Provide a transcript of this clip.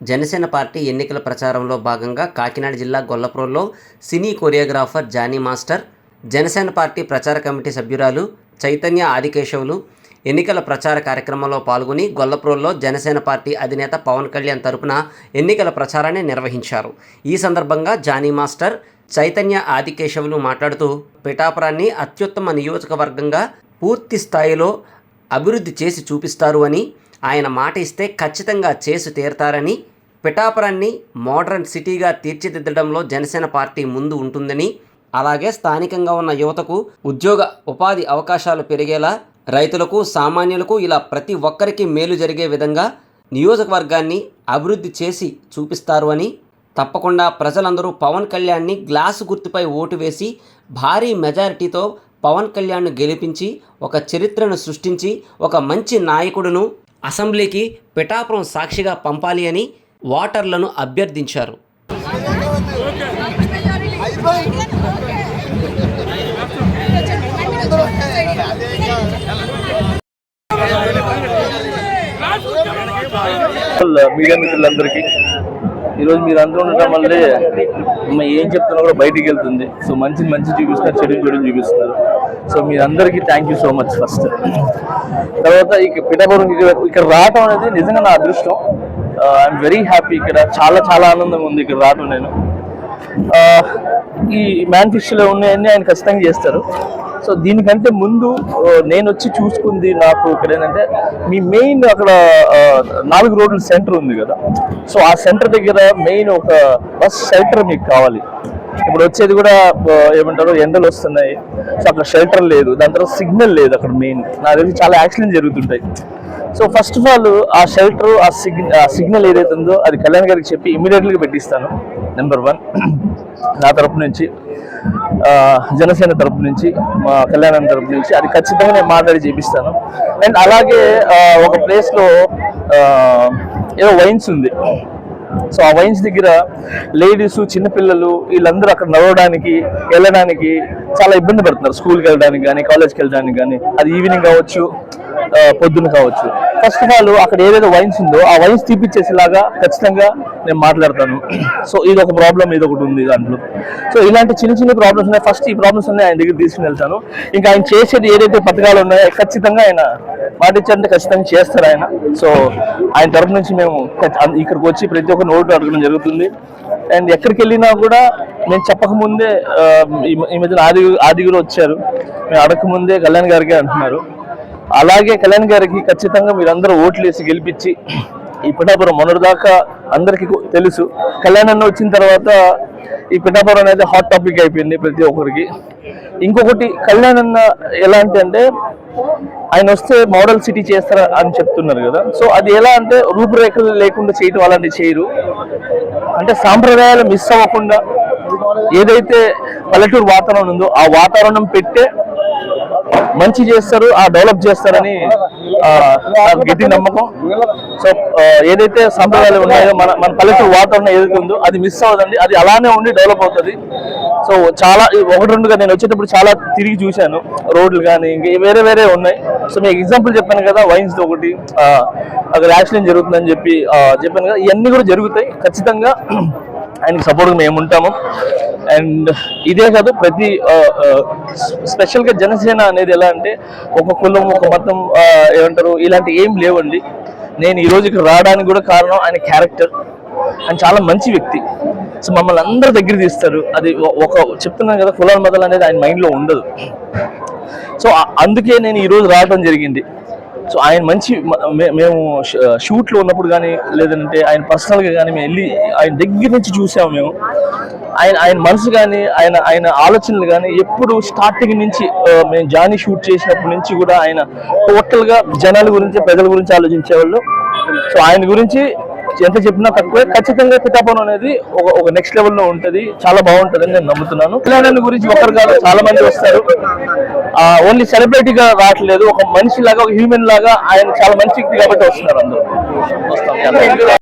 Janasena party ఎన్నికల ప్రచారంలో భాగంగా కాకినాడ జిల్లా గొల్లప్రోల్లో cine choreographer Johnny master Janasena party ప్రచార కమిటీ సభ్యురాలు చైతన్య ఆదికేశవులు ఎన్నికల ప్రచార కార్యక్రమంలో పాల్గొని గొల్లప్రోల్లో జనసేన పార్టీ అధినేత పవన్ కళ్యాణ్ తరపున ఎన్నికల ప్రచారాన్ని నిర్వహించారు. ఈ సందర్భంగా జానీ మాస్టర్ చైతన్య ఆదికేశవులు మాట్లాడుతూ పిఠాపురాన్ని అత్యుత్తమ నియోజకవర్గంగా పూర్తి స్థాయిలో అభివృద్ధి చేసి చూపిస్తారు అని ఆయన మాట ఇస్తే ఖచ్చితంగా చేసి తీరతారని పిఠాపురాన్ని మోడర్న్ సిటీగా తీర్చిదిద్దడంలో జనసేన పార్టీ ముందు ఉంటుందని అలాగే స్థానికంగా ఉన్న యువతకు ఉద్యోగ ఉపాధి అవకాశాలు పెరిగేలా రైతులకు సామాన్యులకు ఇలా ప్రతి ఒక్కరికి మేలు జరిగే విధంగా నియోజకవర్గాన్ని అభివృద్ధి చేసి చూపిస్తారు అని తప్పకుండా ప్రజలందరూ పవన్ కళ్యాణ్ని గ్లాసు గుర్తుపై ఓటు వేసి భారీ మెజారిటీతో పవన్ కళ్యాణ్ను గెలిపించి ఒక చరిత్రను సృష్టించి ఒక మంచి నాయకుడును అసెంబ్లీకి పిఠాపురం సాక్షిగా పంపాలి అని ఓటర్లను అభ్యర్థించారు. మీడియా మిత్రులందరికీ. ఈరోజు మీరు అందరూ ఉండటం వల్లే మేము ఏం చెప్తున్నా కూడా బయటికి వెళ్తుంది. సో మంచిని మంచి చూపిస్తారు చెడు చెడు చూపిస్తారు సో మీరందరికీ thank you so much first తర్వాత ఇక పిఠాపురం ఇక్కడ ఇక్కడ రావటం అనేది నిజంగా నా అదృష్టం. ఐఎమ్ వెరీ హ్యాపీ ఇక్కడ. చాలా చాలా ఆనందంగా ఉంది ఇక్కడ రాను నేను. Uh, ఈ ఈ ఫిష్లో ఉన్నాయన్నీ ఆయన ఖచ్చితంగా చేస్తారు. సో దీనికంటే ముందు uh, నేను వచ్చి చూసుకుంది నాకు ఇక్కడ ఏంటంటే మీ మెయిన్ అక్కడ uh, నాలుగు రోడ్ల సెంటర్ ఉంది కదా. సో ఆ సెంటర్ దగ్గర మెయిన్ ఒక బస్ షెల్టర్ మీకు కావాలి. ఇప్పుడు వచ్చేది కూడా ఏమంటారు ఎండలు వస్తున్నాయి. సో అక్కడ షెల్టర్ లేదు. దాని తర్వాత సిగ్నల్ లేదు అక్కడ మెయిన్. నాకు తెలిసి చాలా యాక్సిడెంట్ జరుగుతుంటాయి. సో ఫస్ట్ ఆఫ్ ఆల్ ఆ షెల్టర్ ఆ సిగ్నల్ ఆ సిగ్నల్ ఏదైతే ఉందో అది కళ్యాణ్ గారికి చెప్పి ఇమీడియట్గా పెట్టిస్తాను నెంబర్ వన్ నా తరపు నుంచి జనసేన తరపు నుంచి మా కళ్యాణం తరపు నుంచి అది ఖచ్చితంగా నేను మాట్లాడి చేపిస్తాను. అండ్ అలాగే ఒక ప్లేస్లో ఏదో వైన్స్ ఉంది. సో ఆ వైన్స్ దగ్గర లేడీస్ చిన్నపిల్లలు వీళ్ళందరూ అక్కడ నడవడానికి వెళ్ళడానికి చాలా ఇబ్బంది పడుతున్నారు. స్కూల్కి వెళ్ళడానికి కానీ కాలేజ్కి వెళ్ళడానికి కానీ అది ఈవినింగ్ కావచ్చు పొద్దున కావచ్చు. ఫస్ట్ ఆఫ్ ఆల్ అక్కడ ఏదైతే వైన్స్ ఉందో ఆ వైన్స్ తీపిచ్చేసేలాగా ఖచ్చితంగా నేను మాట్లాడతాను. సో ఇది ఒక ప్రాబ్లం ఇది ఒకటి ఉంది దాంట్లో. సో ఇలాంటి చిన్న చిన్న ప్రాబ్లమ్స్ ఉన్నాయి. ఫస్ట్ ఈ ప్రాబ్లమ్స్ ఉన్నాయి ఆయన దగ్గర తీసుకుని వెళ్తాను. ఇంకా ఆయన చేసేది ఏదైతే పథకాలు ఉన్నాయో ఖచ్చితంగా ఆయన మాటిచ్చారంటే ఖచ్చితంగా చేస్తారు ఆయన. సో ఆయన తరపు నుంచి మేము ఇక్కడికి వచ్చి ప్రతి ఒక్క నోటు అడగడం జరుగుతుంది. అండ్ ఎక్కడికి వెళ్ళినా కూడా నేను చెప్పకముందే ఈ ఈ మధ్యన ఆది ఆది వచ్చారు. మేము అడగకముందే కళ్యాణ్ గారికి అంటున్నారు. అలాగే కళ్యాణ్ గారికి ఖచ్చితంగా మీరందరూ ఓట్లేసి గెలిపించి ఈ పిఠాపురం మొన్నటిదాకా అందరికీ తెలుసు. కళ్యాణ్ అన్న వచ్చిన తర్వాత ఈ పిఠాపురం అనేది హాట్ టాపిక్ అయిపోయింది ప్రతి ఒక్కరికి. ఇంకొకటి కళ్యాణ్ అన్న ఎలాంటి అంటే ఆయన వస్తే మోడల్ సిటీ చేస్తారా అని చెప్తున్నారు కదా. సో అది ఎలా అంటే రూపురేఖలు లేకుండా చేయటం అలాంటివి చేయరు. అంటే సాంప్రదాయాలు మిస్ అవ్వకుండా ఏదైతే పల్లెటూరు వాతావరణం ఉందో ఆ వాతావరణం పెట్టే మంచి చేస్తారు ఆ డెవలప్ చేస్తారని నాకు గట్టి నమ్మకం. సో ఏదైతే సంప్రదాయాలు ఉన్నాయో మన మన పల్లెటూరు వాతావరణం ఏదైతే ఉందో అది మిస్ అవ్వదండి. అది అలానే ఉండి డెవలప్ అవుతుంది. సో చాలా ఒకటి రెండుగా నేను వచ్చేటప్పుడు చాలా తిరిగి చూశాను. రోడ్లు కానీ ఇంకా వేరే వేరే ఉన్నాయి. సో మీకు ఎగ్జాంపుల్ చెప్పాను కదా వైన్స్ ఒకటి. అక్కడ యాక్సిడెంట్ జరుగుతుందని చెప్పి చెప్పాను కదా ఇవన్నీ కూడా జరుగుతాయి. ఖచ్చితంగా ఆయనకి సపోర్ట్గా మేము ఉంటాము. అండ్ ఇదే కాదు ప్రతి స్పెషల్గా జనసేన అనేది ఎలా అంటే ఒక కులం ఒక మతం ఏమంటారు ఇలాంటి ఏం లేవండి. నేను ఈ ఇక్కడ రావడానికి కూడా కారణం ఆయన క్యారెక్టర్. ఆయన చాలా మంచి వ్యక్తి. సో మమ్మల్ని అందరి దగ్గర తీస్తారు. అది ఒక చెప్తున్నాను కదా కులాల మతాలు అనేది ఆయన మైండ్లో ఉండదు. సో అందుకే నేను ఈరోజు రావడం జరిగింది. సో ఆయన మంచి మే- మేము షూట్లో ఉన్నప్పుడు కానీ లేదంటే ఆయన పర్సనల్గా కానీ మేము వెళ్ళి ఆయన దగ్గర నుంచి చూసాము మేము. ఆయన ఆయన మనసు కానీ ఆయన ఆయన ఆలోచనలు కానీ ఎప్పుడు స్టార్టింగ్ నుంచి మేము జానీ షూట్ చేసినప్పటి నుంచి కూడా ఆయన టోటల్గా జనాల గురించి ప్రజల గురించి ఆలోచించేవాళ్ళు. సో ఆయన గురించి ఎంత చెప్పినా తక్కువే. ఖచ్చితంగా పిఠాపురం అనేది ఒక నెక్స్ట్ నెక్స్ట్ లెవెల్లో ఉంటది. చాలా బాగుంటదని నేను నమ్ముతున్నాను. తెలంగాణ గురించి ఒకరు కాదు చాలా మంది వస్తారు. ఓన్లీ సెలబ్రిటీగా రావట్లేదు. ఒక మనిషి లాగా ఒక హ్యూమన్ లాగా ఆయన చాలా మంచి వ్యక్తి కాబట్టి వస్తున్నారు అందరూ.